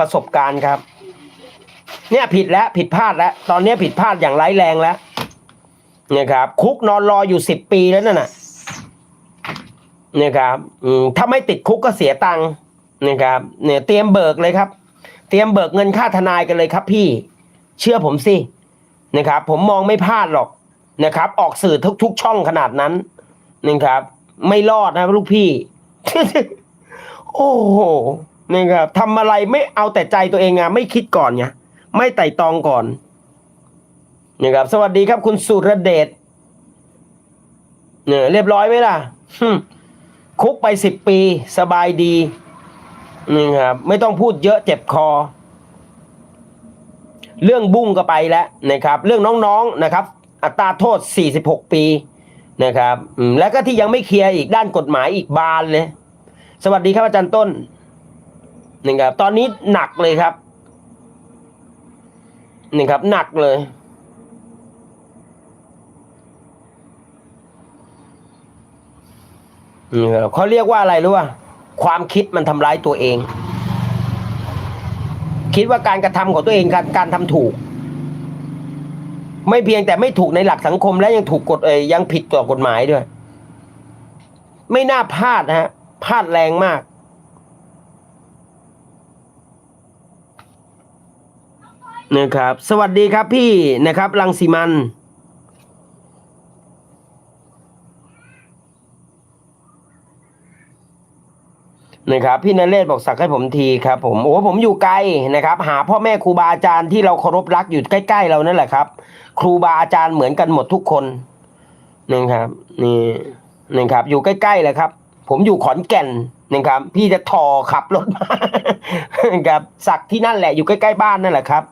ประสบการณ์ครับ เนี่ยผิดแล้วผิดพลาดแล้ว ตอนนี้ผิดพลาดอย่างร้ายแรงแล้วเนี่ยครับ คุกนอนรออยู่สิบปีแล้วนั่นน่ะเนี่ยครับถ้าไม่ติดคุกก็เสียตังค์เนี่ยครับเนี่ยเตรียมเบิกเลยครับ เตรียมเบิกเงินค่าทนายกันเลยครับ พี่เชื่อผมสินะครับ ผมมองไม่พลาดหรอกนะครับ ออกสื่อทุกทุกช่องขนาดนั้นนะครับ ไม่รอดนะลูกพี่ โอ้โห นี่ครับทำอะไรไม่เอาแต่ใจตัวเองอะไม่คิดก่อนไงไม่ไต่ตองก่อนนี่ครับ สวัสดีครับ คุณสุรเดชเนี่ยเรียบร้อยไหมล่ะคุกไปสิบปีสบายดีนี่ครับ ไม่ต้องพูดเยอะเจ็บคอ เรื่องบุ้งก็ไปแล้วนะครับ เรื่องน้องๆนะครับ อัตราโทษ 46 ปีนะครับ แล้วก็ที่ยังไม่เคลียร์อีกด้านกฎหมายอีกบานเลย สวัสดีครับอาจารย์ต้น นี่ครับตอนนี้หนักเลยครับนี่ครับหนักเลยนี่ครับเขาเรียกว่าอะไรรู้ป่ะความคิดมันทำร้ายตัวเอง คิดว่าการกระทำของตัวเองการการทำถูก ไม่เพียงแต่ไม่ถูกในหลักสังคมและยังถูกกฎเอยังผิดต่อกฎหมายด้วย ไม่น่าพลาดนะฮะพลาดแรงมาก นะครับ สวัสดีครับพี่นะครับลังสีมันนะครับพี่นเรศบอกสักให้ผมทีครับผมโอ้ผมอยู่ไกลนะครับ หาพ่อแม่ครูบาอาจารย์ที่เราเคารพรักอยู่ใกล้ๆเรานั่นแหละครับ ครูบาอาจารย์เหมือนกันหมดทุกคนนะครับนี่นะครับ อยู่ใกล้ๆเลยครับ ผมอยู่ขอนแก่นนะครับ พี่จะทอขับรถมาครับสักที่นั่นแหละอยู่ใกล้ๆบ้านนั่นแหละครับ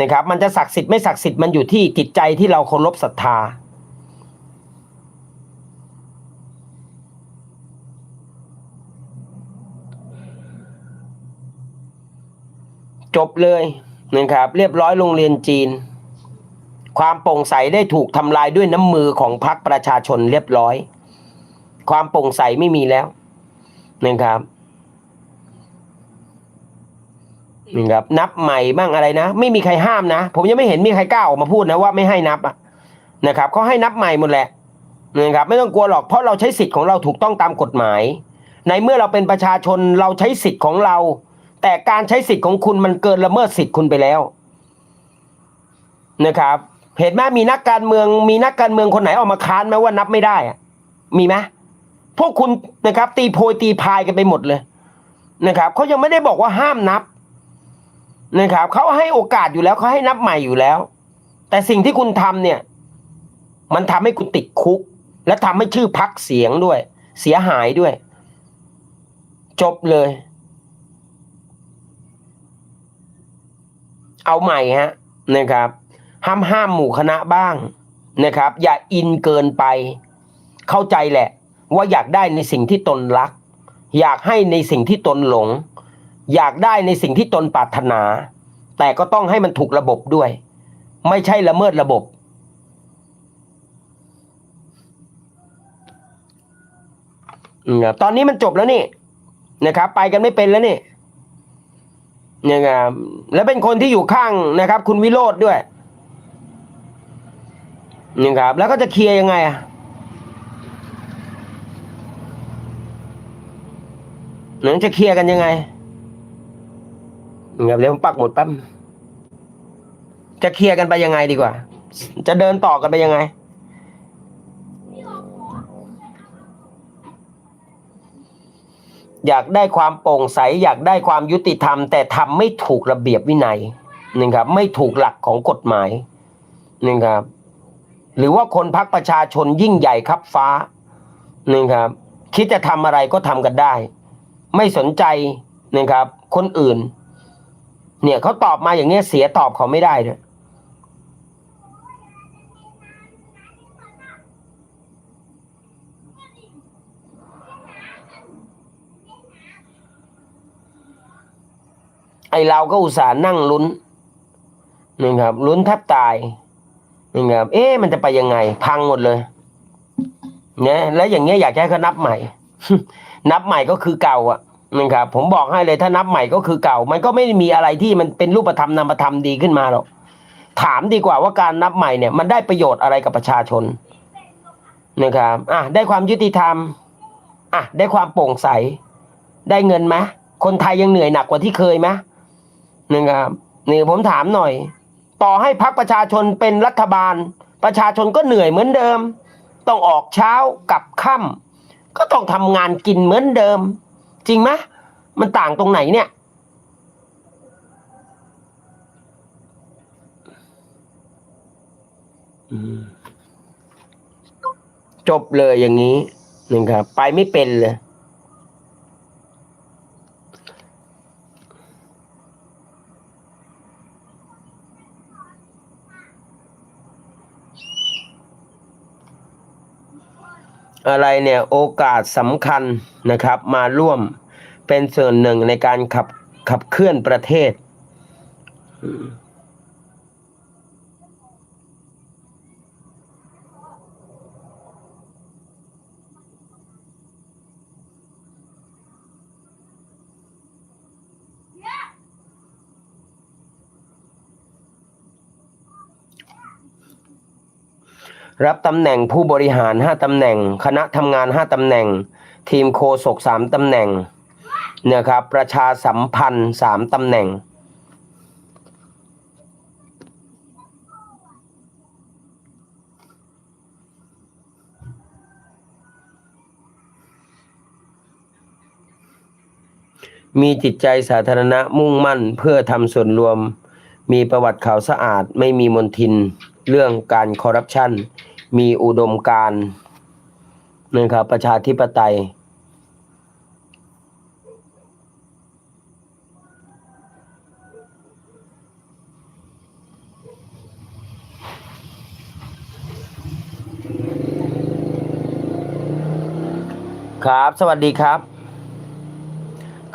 นะครับ มันจะศักดิ์สิทธิ์ไม่ศักดิ์สิทธิ์มันอยู่ที่จิตใจที่เราเคารพศรัทธา จบเลยนะครับ เรียบร้อยโรงเรียนจีน ความโปร่งใสได้ถูกทำลายด้วยน้ำมือของพรรคประชาชนเรียบร้อย ความโปร่งใสไม่มีแล้วนะครับ นะครับ นับใหม่บ้างอะไรนะ ไม่มีใครห้ามนะ ผมยังไม่เห็นมีใครกล้าออกมาพูดนะว่าไม่ให้นับอะนะครับเขาให้นับใหม่หมดแหละนะครับไม่ต้องกลัวหรอกเพราะเราใช้สิทธิ์ของเราถูกต้องตามกฎหมาย ในเมื่อเราเป็นประชาชนเราใช้สิทธิ์ของเรา แต่การใช้สิทธิ์ของคุณมันเกินละเมิดสิทธิ์คุณไปแล้วนะครับเห็นไหมมีนักการเมือง มีนักการเมืองคนไหนออกมาค้านไหมว่านับไม่ได้อะมีไหมพวกคุณนะครับ ตีโพยตีพายกันไปหมดเลยนะครับเขายังไม่ได้บอกว่าห้ามนับ นะครับเขาให้โอกาสอยู่แล้วเขาให้นับใหม่อยู่แล้ว แต่สิ่งที่คุณทำเนี่ย มันทำให้คุณติดคุก และทำให้ชื่อพักเสียงด้วย เสียหายด้วย จบเลย เอาใหม่ฮะนะครับ ห้ามห้ามหมู่คณะบ้างนะครับ อย่าอินเกินไป เข้าใจแหละ ว่าอยากได้ในสิ่งที่ตนรัก อยากให้ในสิ่งที่ตนหลง อยากได้ในสิ่งที่ตนปรารถนา แต่ก็ต้องให้มันถูกระบบด้วย ไม่ใช่ละเมิดระบบนะครับตอนนี้มันจบแล้วนี่นะครับ ไปกันไม่เป็นแล้วนี่นะครับแล้วเป็นคนที่อยู่ข้างนะครับ คุณวิโรธด้วยนะครับ แล้วก็จะเคลียร์ยังไงอะหนังจะเคลียร์กันยังไง ครับเดี๋ยวผมปักหมดแป๊บจะเคลียร์กันไปยังไงดีกว่า จะเดินต่อกันไปยังไง อยากได้ความโปร่งใส อยากได้ความยุติธรรม แต่ทำไม่ถูกระเบียบวินัยนะครับ ไม่ถูกหลักของกฎหมายนะครับ หรือว่าคนพักประชาชนยิ่งใหญ่ครับฟ้านะครับ คิดจะทำอะไรก็ทำกันได้ ไม่สนใจนะครับ คนอื่น เนี่ยเขาตอบมาอย่างเงี้ยเสียตอบเขาไม่ได้ด้วยไอเราก็อุตส่าห์นั่งลุ้นนะครับลุ้นแทบตายนะครับเอ๊ะมันจะไปยังไง พังหมดเลยเนี่ยแล้วอย่างเงี้ยอยากให้เขานับใหม่ นับใหม่ก็คือเก่าอะ นะครับผมบอกให้เลยถ้านับใหม่ก็คือเก่า มันก็ไม่มีอะไรที่มันเป็นรูปธรรมนามธรรมดีขึ้นมาหรอกถามดีกว่าว่าการนับใหม่เนี่ย มันได้ประโยชน์อะไรกับประชาชนนะครับอะได้ความยุติธรรมอะได้ความโปร่งใส ได้เงินไหมคนไทยยังเหนื่อยหนักกว่าที่เคยไหมนะครับนี่ผมถามหน่อย ต่อให้พักประชาชนเป็นรัฐบาล ประชาชนก็เหนื่อยเหมือนเดิม ต้องออกเช้ากลับค่ำก็ต้องทำงานกินเหมือนเดิม จริงไหมมันต่างตรงไหนเนี่ยอืมจบเลยอย่างนี้นะครับ ไปไม่เป็นเลย อะไรเนี่ยโอกาสสำคัญนะครับมาร่วมเป็นส่วนหนึ่งในการขับขับเคลื่อนประเทศ รับตำแหน่งผู้บริหาร 5ตำแหน่ง คณะทำงาน 5ตำแหน่ง ทีมโคศก3ตำแหน่งเนะครับประชาสัมพันธ์ 3ตำแหน่งมีจิตใจสาธารณะมุ่งมั่นเพื่อทำส่วนรวม มีประวัติข่าวสะอาดไม่มีมนทิน เรื่องการคอร์รัปชัน มีอุดมการณ์นะครับประชาธิปไตย ครับ สวัสดีครับ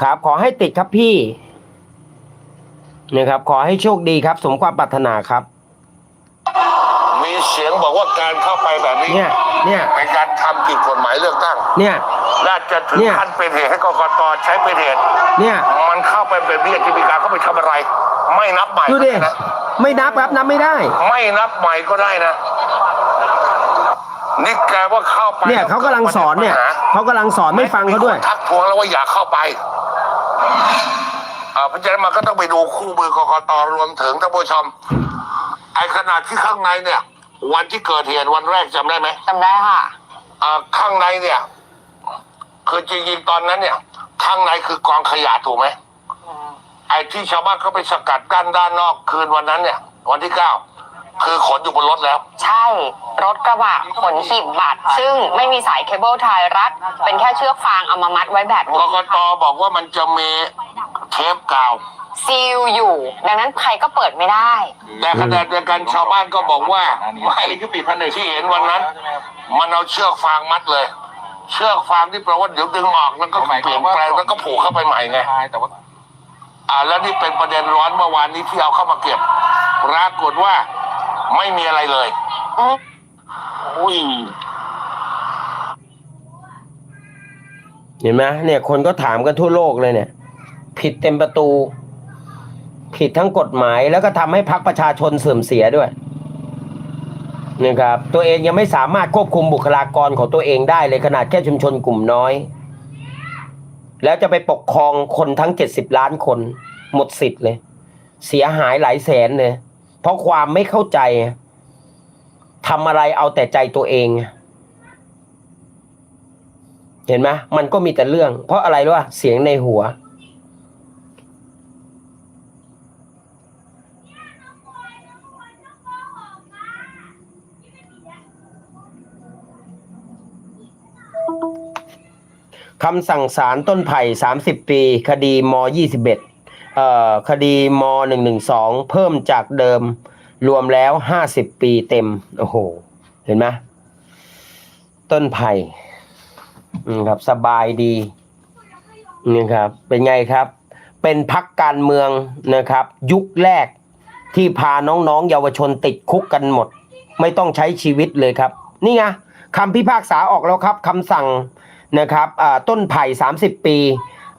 ครับขอให้ติดครับพี่นะครับ ขอให้โชคดีครับ สมความปรารถนาครับ เสียงบอกว่าการเข้าไปแบบนี้เนี่ยเนี่ยเป็นการทำผิดกฎหมายเลือกตั้ง เนี่ยน่าจะถึงเนี่ย ขั้นเป็นเหตุให้กกตใช้เป็นเหตุ เนี่ยมันเข้าไปเป็นเบี้ยที่มีการเข้าไปทำอะไร ไม่นับใหม่ดูดิก็ไนะไม่นับครับนับไม่ได้ ไม่นับใหม่ก็ได้นะ นี่แกว่าเข้าไปเนี่ยเขากำลังสอนเนี่ยปัญหาเขากำลังสอนไม่ฟังเขาด้วย มีคนทักทวงแล้วว่าอย่าเข้าไปอ่าเพราะฉะนั้นมันก็ต้องไปดูคู่มือกกตรวมถึงท่านผู้ชมไอ้ขนาดที่ข้างในเนี่ย วันที่เกิดเหตุวันแรกจำได้ไหมจำได้ค่ะ อ่าข้างในเนี่ย คือจริงๆตอนนั้นเนี่ย ข้างในคือกองขยะถูกไหมไอ้ที่ชาวบ้านเขาไปสกัดกั้นด้านนอกคืนวันนั้นเนี่ย วันที่เก้า คือขนอยู่บนรถแล้ว ใช่รถกระบะขนหีบบัตร ซึ่งไม่มีสายเคเบิลไทยรัด เป็นแค่เชือกฟางเอามามัดไว้แบบกนี้กตบอกว่ามันจะมีเทปกาว ซีลอยู่ ดังนั้นใครก็เปิดไม่ได้ แต่ขณะเดียวกันชาวบ้านก็บอกว่าไม่ที่เห็นวันนั้น มันเอาเชือกฟางมัดเลย เชือกฟางที่แปลว่าเดี๋ยวดึงออกแล้วก็เปลี่ยนแปลงแล้วก็ผูกเข้าไปใหม่ไง แต่ว่าอ่าแล้วนี่เป็นประเด็นร้อนเมื่อวานนี้ที่เอาเข้ามาเก็บปรากฏว่า ไม่มีอะไรเลยอืมอุ้ยเห็นไหมเนี่ย คนก็ถามกันทั่วโลกเลยเนี่ย ผิดเต็มประตู ผิดทั้งกฎหมายแล้วก็ทำให้พักประชาชนเสื่อมเสียด้วยนะครับตัวเองยังไม่สามารถควบคุมบุคลากรของตัวเองได้เลยขนาดแค่ชุมชนกลุ่มน้อย แล้วจะไปปกครองคนทั้งเจ็ดสิบล้านคน หมดสิทธิ์เลย เสียหายหลายแสนเลย เพราะความไม่เข้าใจทำอะไรเอาแต่ใจตัวเอง เห็นไหมมันก็มีแต่เรื่อง เพราะอะไรรู้ป่ะเสียงในหัว คำสั่งศาลต้นไผ่สามสิบปี คดีมยี่สิบเอ็ด คดีมหนึ่งหนึ่งสองเพิ่มจากเดิมรวมแล้วห้าสิบปีเต็ม โอ้โห เห็นไหมต้นไผ่อืมครับสบายดีนี่ครับ เป็นไงครับ เป็นพักการเมืองนะครับ ยุคแรกที่พาน้องๆ เยาวชนติดคุกกันหมด ไม่ต้องใช้ชีวิตเลยครับ นี่ไงคำพิพากษาออกแล้วครับคำสั่งนะครับอ่าต้นไผ่ 30 ปี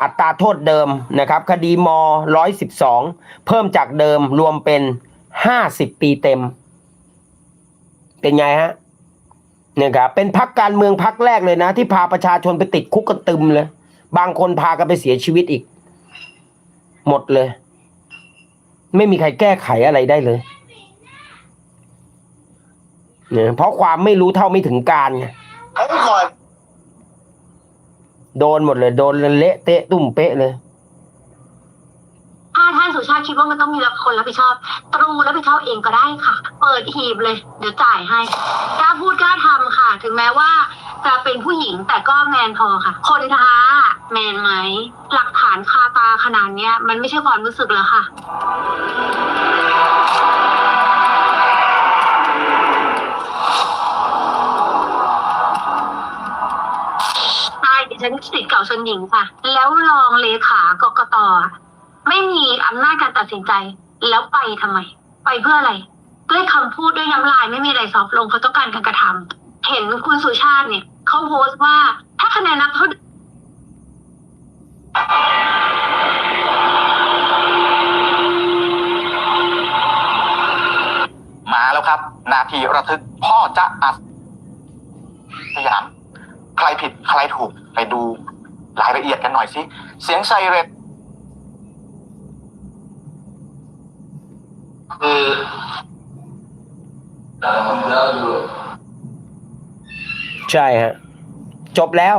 อัตราโทษเดิมนะครับ คดีม 112 เพิ่มจากเดิมรวมเป็น 50 ปีเต็ม เป็นไงฮะเนี่ยครับเป็นพักการเมืองพักแรกเลยนะ ที่พาประชาชนไปติดคุกกันตึมเลย บางคนพากันไปเสียชีวิตอีก หมดเลย ไม่มีใครแก้ไขอะไรได้เลยเนี่ยเพราะความไม่รู้เท่าไม่ถึงการไงผมก่อน โดนหมดเลย โดนเละเตะตุ่มเป๊ะเลย ถ้าท่านสุชาติคิดว่ามันต้องมีคนรับผิดชอบ ตรูรับผิดชอบเองก็ได้ค่ะ เปิดหีบเลย เดี๋ยวจ่ายให้กล้าพูดกล้าทำค่ะ ถึงแม้ว่า จะเป็นผู้หญิงแต่ก็แมนพอค่ะ คนท้าแมนไหม หลักฐานคาตาขนาดเนี้ย มันไม่ใช่ความรู้สึกแล้วค่ะ ดิฉันสิทธิ์เก่าชนหญิงค่ะ แล้วรองเลขากกตไม่มีอำนาจการตัดสินใจ แล้วไปทำไม ไปเพื่ออะไร ด้วยคำพูดด้วยน้ำลายไม่มีอะไรซอฟลงเขาต้องการการกระทำเห็นคุณสุชาติเนี่ยเขาโพสต์ว่า ถ้าคะแนนนับเขามาแล้วครับ นาทีระทึกพ่อจะอัดสยาม ใครผิดใครถูก ไปดูรายละเอียดกันหน่อยสิ เสียงไซเรนคือใช่ฮะจบแล้ว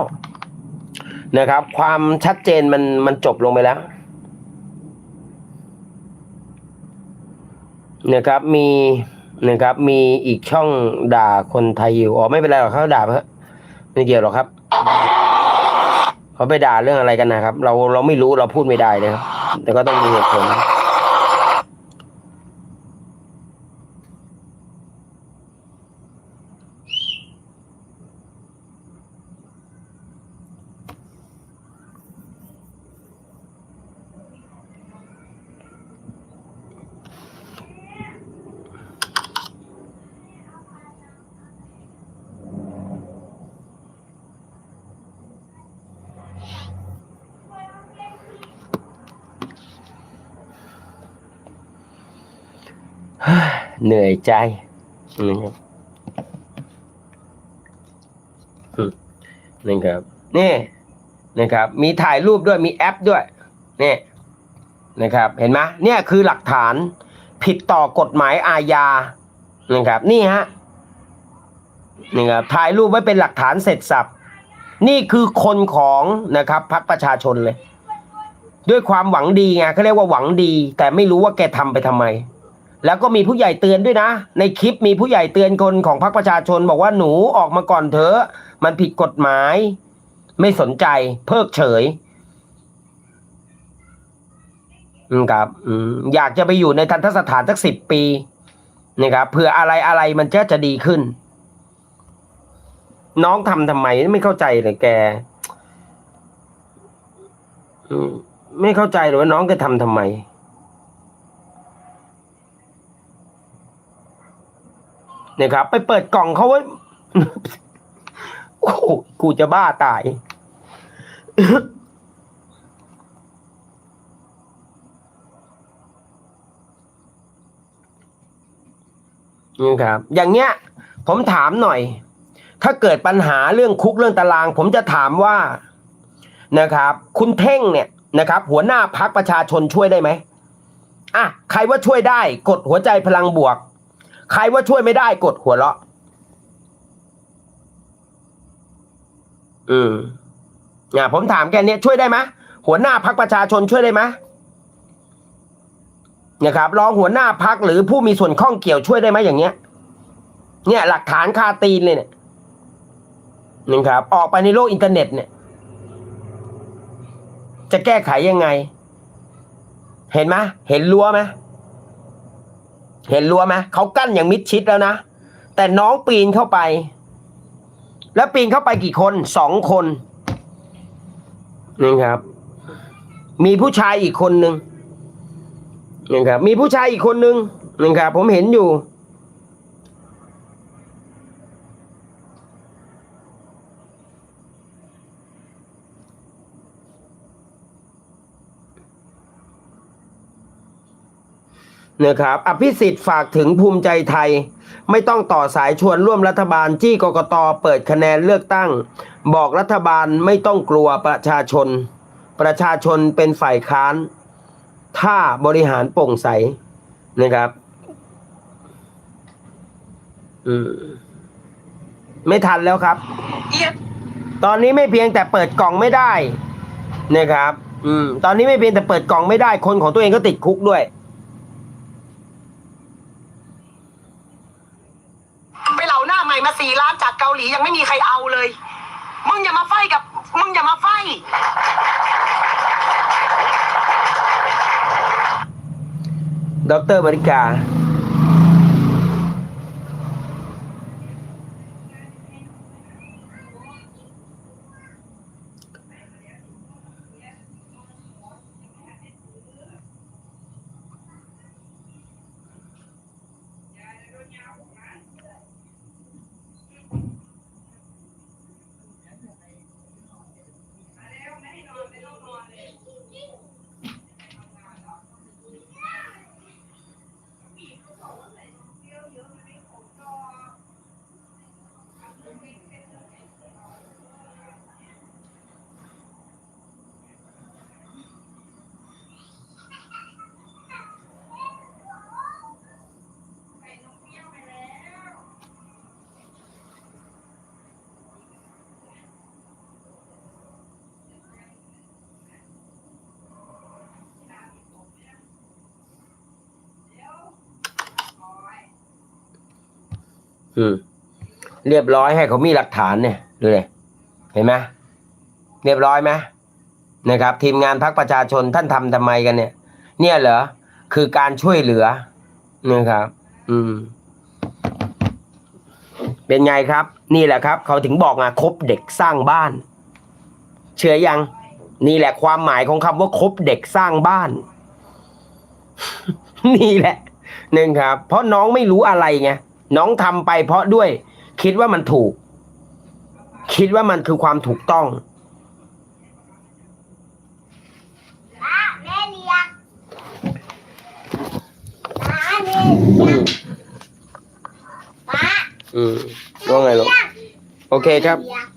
นะครับ ความชัดเจนมันมันจบลงไปแล้วนะครับมีนะครับมีอีกช่องด่าคนไทยอยู่อ๋อไม่เป็นไรหรอกเขาด่าเถอะไม่เกี่ยวหรอกครับ เขาไปด่าเรื่องอะไรกันนะครับ เราเราไม่รู้เราพูดไม่ได้นะครับ แต่ก็ต้องมีเหตุผล เหนื่อยใจนะครับนะครับนี่นะครับ มีถ่ายรูปด้วยมีแอปด้วยนี่นะครับ เห็นไหมเนี่ยคือหลักฐานผิดต่อกฎหมายอาญานะครับ นี่ฮะนี่ครับถ่ายรูปไว้เป็นหลักฐานเสร็จสับนี่คือคนของนะครับพรรคประชาชนเลย ด้วยความหวังดีไงเขาเรียกว่าหวังดี แต่ไม่รู้ว่าแกทำไปทำไม แล้วก็มีผู้ใหญ่เตือนด้วยนะ ในคลิปมีผู้ใหญ่เตือนคนของพรรคประชาชนบอกว่าหนูออกมาก่อนเถอะ มันผิดกฎหมาย ไม่สนใจ เพิกเฉย อืมครับอืมอยากจะไปอยู่ในทันทสถานสักสิบปีนะครับเผื่ออะไรอะไรมันจะจะดีขึ้น น้องทำทำไมไม่เข้าใจเลยแกอืมไม่เข้าใจเลยว่าน้องแกทำทำไม นี่ยครับ ไปเปิดกล่องเขาไว้โอ้โหกูจะบ้าตายนี่ครับ อย่างเงี้ย ผมถามหน่อย ถ้าเกิดปัญหาเรื่องคุกเรื่องตาราง ผมจะถามว่านะครับ คุณเท่งเนี่ยนะครับ หัวหน้าพักประชาชนช่วยได้ไหมอะใครว่าช่วยได้ กดหัวใจพลังบวก ใครว่าช่วยไม่ได้กดหัวเราะ อืมอะผมถามแกเนี้ยช่วยได้ไหมหัวหน้าพักประชาชนช่วยได้ไหมนะครับรองหัวหน้าพักหรือผู้มีส่วนข้องเกี่ยวช่วยได้ไหมอย่างเงี้ย เนี่ย หลักฐานคาตีนเลยเนี่ยนะครับ ออกไปในโลกอินเทอร์เน็ตเนี่ย จะแก้ไขยังไง เห็นไหมเห็นรั้วไหม เห็นรั้วไหมเขากั้นอย่างมิดชิดแล้วนะ แต่น้องปีนเข้าไป แล้วปีนเข้าไปกี่คนสองคนนี่ครับ มีผู้ชายอีกคนหนึ่งนี่ครับ มีผู้ชายอีกคนหนึ่งนี่ครับ ผมเห็นอยู่ นะครับอภิสิทธิ์ฝากถึงภูมิใจไทย ไม่ต้องต่อสายชวนร่วมรัฐบาลจี้กกตเปิดคะแนนเลือกตั้ง บอกรัฐบาลไม่ต้องกลัวประชาชน ประชาชนเป็นฝ่ายค้าน ถ้าบริหารโปร่งใสนะครับอืมไม่ทันแล้วครับ ตอนนี้ไม่เพียงแต่เปิดกล่องไม่ได้นะครับ อืม ตอนนี้ไม่เพียงแต่เปิดกล่องไม่ได้ คนของตัวเองก็ติดคุกด้วย ไป ใหม่มาสี่ล้านจากเกาหลียังไม่มีใครเอาเลย มึงอย่ามาไฟกับ มึงอย่ามาไฟดอกเตอรบริกา อืม เรียบร้อยให้เขามีหลักฐานเนี่ยดูเลยเห็นไหมเรียบร้อยไหมนะครับ ทีมงานพักประชาชนท่านทำทำไมกันเนี่ย เนี่ยเหรอคือการช่วยเหลือนะครับ อืม เป็นไงครับ นี่แหละครับ เขาถึงบอกอะคบเด็กสร้างบ้าน เชื่อยัง นี่แหละความหมายของคำว่าคบเด็กสร้างบ้าน นี่แหละหนึ่งครับ เพราะน้องไม่รู้อะไรไง น้องทำไปเพราะด้วย คิดว่ามันถูก คิดว่ามันคือความถูกต้องแม่เลี้ยงป้าแม่อืมป้าอืมว่าไงลูกโอเคครับเลี้ยง